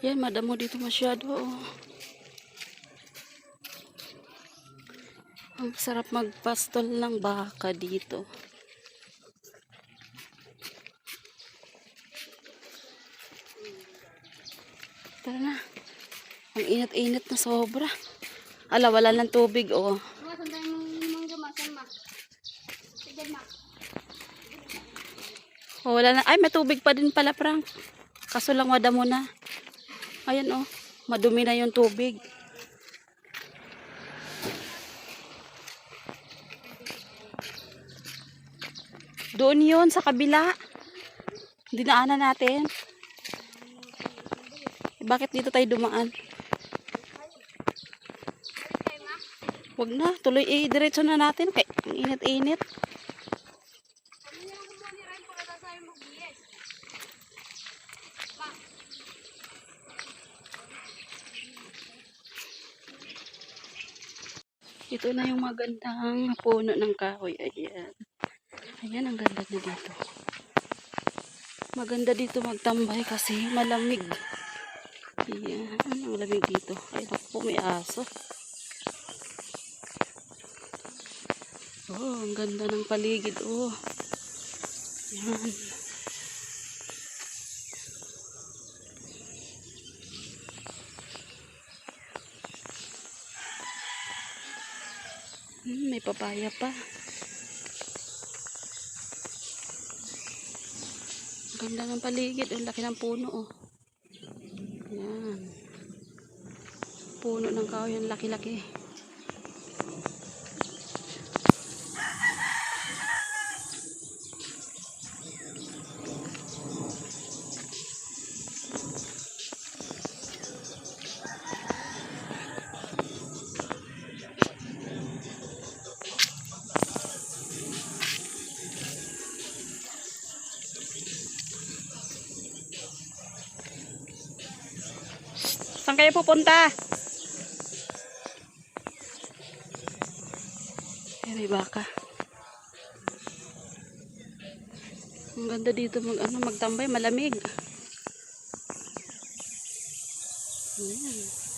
Yan, madamo dito masyado. Oh. Ang sarap magpastol ng baka dito. Tara na. Ang init-init na sobra. Ala, wala ng tubig, oh. Oh, wala na. Ay, may tubig pa din pala, Frank. Kaso lang wada mo na. Ayan, oh. Madumi na yung tubig. Doon yun, sa kabila. Dinaanan natin. Bakit dito tayo dumaan? Wag na, tuloy eh, diretso na natin. Kay, ang init-init. Ito na yung magandang puno ng kahoy. Ayan. Ayan, ang ganda na dito. Maganda dito magtambay kasi malamig. Ayan, ang lamig dito. Ay, naku, may aso. Oh, ang ganda ng paligid. Oh. Ayan. Hmm, may papaya pa. Ganda ng paligid. Ang laki ng puno, oh. Yan. Puno ng kahoy. Ang laki-laki. Saan kayo pupunta? Ay, may baka. Ang ganda dito mag, ano, magtambay, malamig. Ayan.